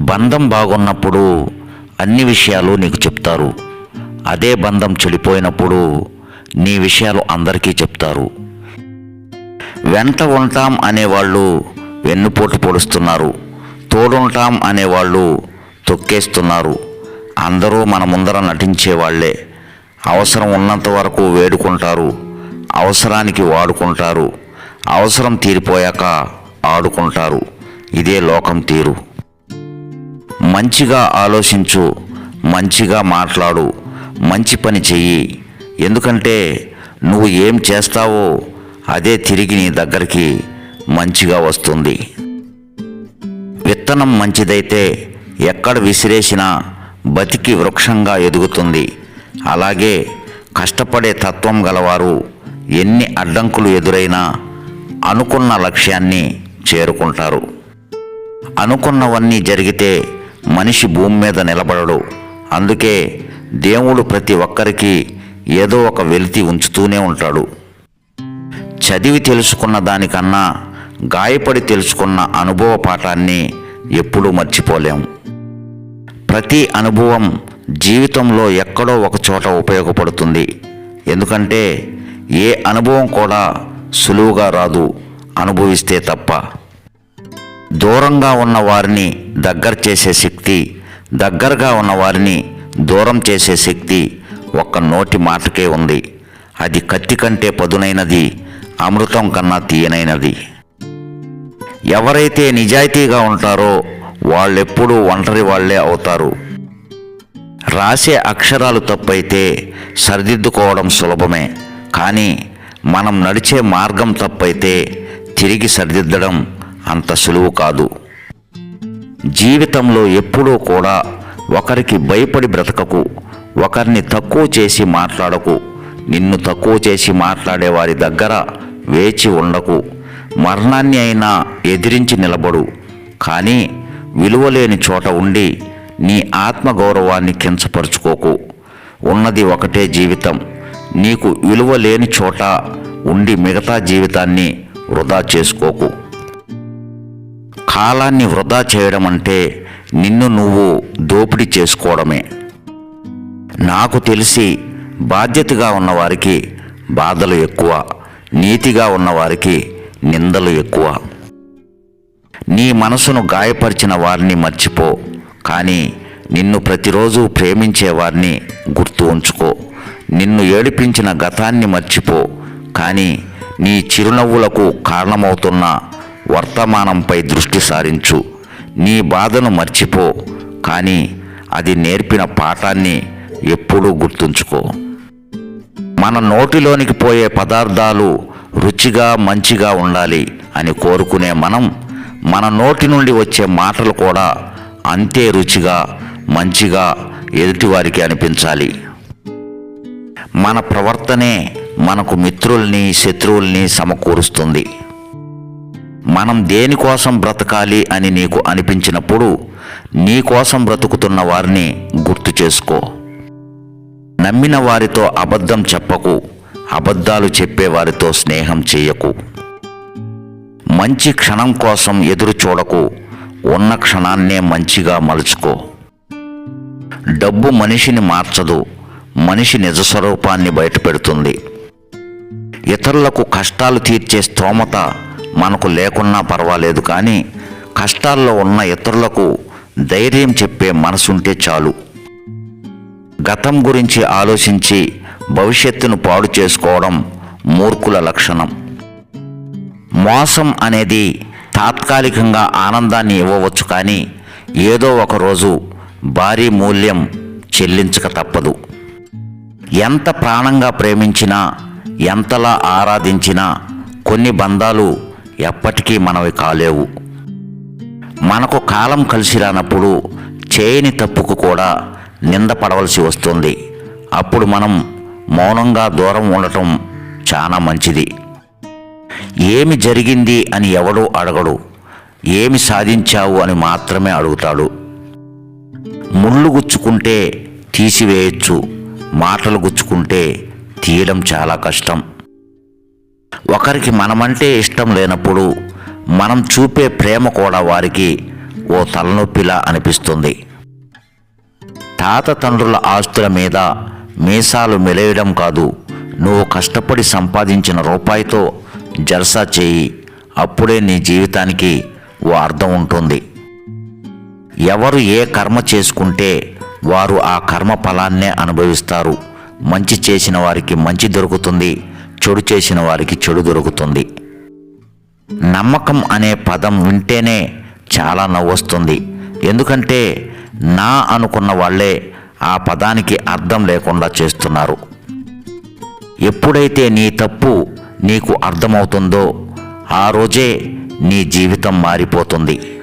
బంధం బాగున్నప్పుడు అన్ని విషయాలు నీకు చెప్తారు. అదే బంధం చెడిపోయినప్పుడు నీ విషయాలు అందరికీ చెప్తారు. వెంట ఉంటాం అనేవాళ్ళు వెన్నుపోటు పొడుస్తున్నారు. తోడుంటాం అనేవాళ్ళు తొక్కేస్తున్నారు. అందరూ మన ముందర నటించేవాళ్ళే. అవసరం ఉన్నంత వరకు వేడుకుంటారు. అవసరానికి వాడుకుంటారు. అవసరం తీరిపోయాక ఆడుకుంటారు. ఇదే లోకం తీరు. మంచిగా ఆలోచించు మంచిగా మాట్లాడు మంచి పని చెయ్యి. ఎందుకంటే నువ్వు ఏం చేస్తావో అదే తిరిగి నీ దగ్గరికి మంచిగా వస్తుంది. విత్తనం మంచిదైతే ఎక్కడ విసిరేసినా బతికి వృక్షంగా ఎదుగుతుంది. అలాగే కష్టపడే తత్వం గలవారు ఎన్ని అడ్డంకులు ఎదురైనా అనుకున్న లక్ష్యాన్ని చేరుకుంటారు. అనుకున్నవన్నీ జరిగితే మనిషి భూమి మీద నిలబడడు. అందుకే దేవుడు ప్రతి ఒక్కరికి ఏదో ఒక వెలితి ఉంచుతూనే ఉంటాడు. చదివి తెలుసుకున్న దానికన్నా గాయపడి తెలుసుకున్న అనుభవ పాఠాన్ని ఎప్పుడూ మర్చిపోలేం. ప్రతి అనుభవం జీవితంలో ఎక్కడో ఒక చోట ఉపయోగపడుతుంది. ఎందుకంటే ఏ అనుభవం కూడా సులువుగా రాదు అనుభవిస్తే తప్ప. దూరంగా ఉన్న వారిని దగ్గర చేసే శక్తి దగ్గరగా ఉన్న వారిని దూరం చేసే శక్తి ఒక్క నోటి మాటకే ఉంది. అది కత్తి కంటే పదునైనది అమృతం కన్నా తీయనైనది. ఎవరైతే నిజాయితీగా ఉంటారో వాళ్ళెప్పుడూ ఒంటరి వాళ్ళే అవుతారు. రాసే అక్షరాలు తప్పైతే సరిదిద్దుకోవడం సులభమే. కానీ మనం నడిచే మార్గం తప్పైతే తిరిగి సరిదిద్దడం అంత సులువు కాదు. జీవితంలో ఎప్పుడూ కూడా ఒకరికి భయపడి బ్రతకకు ఒకరిని తక్కువ చేసి మాట్లాడకు నిన్ను తక్కువ చేసి మాట్లాడే వారి దగ్గర వేచి ఉండకు మరణాన్ని అయినా ఎదిరించి నిలబడు కానీ విలువలేని చోట ఉండి నీ ఆత్మగౌరవాన్ని కించపరుచుకోకు. ఉన్నది ఒకటే జీవితం నీకు విలువ లేని చోట ఉండి మిగతా జీవితాన్ని వృధా చేసుకోకు. కాలాన్ని వృధా చేయడం అంటే నిన్ను నువ్వు దోపిడీ చేసుకోవడమే. నాకు తెలిసి బాధ్యతగా ఉన్నవారికి బాధలు ఎక్కువ నీతిగా ఉన్నవారికి నిందలు ఎక్కువ. నీ మనసును గాయపరిచిన వారిని మర్చిపో కానీ నిన్ను ప్రతిరోజు ప్రేమించే వారిని గుర్తు ఉంచుకో. నిన్ను ఏడిపించిన గతాన్ని మర్చిపో కానీ నీ చిరునవ్వులకు కారణమవుతున్న వర్తమానంపై దృష్టి సారించు. నీ బాధను మర్చిపో కానీ అది నేర్పిన పాఠాన్ని ఎప్పుడూ గుర్తుంచుకో. మన నోటిలోనికి పోయే పదార్థాలు రుచిగా మంచిగా ఉండాలి అని కోరుకునే మనం మన నోటి నుండి వచ్చే మాటలు కూడా అంతే రుచిగా మంచిగా ఎదుటివారికి అనిపించాలి. మన ప్రవర్తనే మనకు మిత్రుల్ని శత్రువుల్ని సమకూరుస్తుంది. మనం దేనికోసం బ్రతకాలి అని నీకు అనిపించినప్పుడు నీకోసం బ్రతుకుతున్న వారిని గుర్తు చేసుకో. నమ్మిన వారితో అబద్ధం చెప్పకు అబద్ధాలు చెప్పే వారితో స్నేహం చేయకు. మంచి క్షణం కోసం ఎదురు చూడకు ఉన్న క్షణాన్నే మంచిగా మలుచుకో. డబ్బు మనిషిని మార్చదు మనిషి నిజ స్వరూపాన్ని బయటపెడుతుంది. ఇతరులకు కష్టాలు తీర్చే స్తోమత మనకు లేకున్నా పర్వాలేదు కానీ కష్టాల్లో ఉన్న ఇతరులకు ధైర్యం చెప్పే మనసుంటే చాలు. గతం గురించి ఆలోచించి భవిష్యత్తును పాడు చేసుకోవడం మూర్ఖుల లక్షణం. మోసం అనేది తాత్కాలికంగా ఆనందాన్ని ఇవ్వవచ్చు కానీ ఏదో ఒక రోజు భారీ మూల్యం చెల్లించక తప్పదు. ఎంత ప్రాణంగా ప్రేమించినా ఎంతలా ఆరాధించినా కొన్ని బంధాలు ఎప్పటికీ మనవి కాలేవు. మనకు కాలం కలిసి రానప్పుడు చేయని తప్పుకు కూడా నింద పడవలసి వస్తుంది. అప్పుడు మనం మౌనంగా దూరం ఉండటం చాలా మంచిది. ఏమి జరిగింది అని ఎవడూ అడగడు. ఏమి సాధించావు అని మాత్రమే అడుగుతాడు. ముళ్ళు గుచ్చుకుంటే తీసివేయచ్చు. మాటలు గుచ్చుకుంటే తీయడం చాలా కష్టం. ఒకరికి మనమంటే ఇష్టం లేనప్పుడు మనం చూపే ప్రేమ కూడా వారికి ఓ తలనొప్పిలా అనిపిస్తుంది. తాత తండ్రుల ఆస్తుల మీద మీసాలు మెలేయడం కాదు నువ్వు కష్టపడి సంపాదించిన రూపాయితో జల్సా చేయి అప్పుడే నీ జీవితానికి ఓ అర్థం ఉంటుంది. ఎవరు ఏ కర్మ చేసుకుంటే వారు ఆ కర్మ ఫలాన్నే అనుభవిస్తారు. మంచి చేసిన వారికి మంచి దొరుకుతుంది. చెడు చేసిన వారికి చెడు దొరుకుతుంది. నమ్మకం అనే పదం వింటేనే చాలా నవ్వొస్తుంది. ఎందుకంటే నా అనుకున్న వాళ్ళే ఆ పదానికి అర్థం లేకుండా చేస్తున్నారు. ఎప్పుడైతే నీ తప్పు నీకు అర్థమవుతుందో ఆ రోజే నీ జీవితం మారిపోతుంది.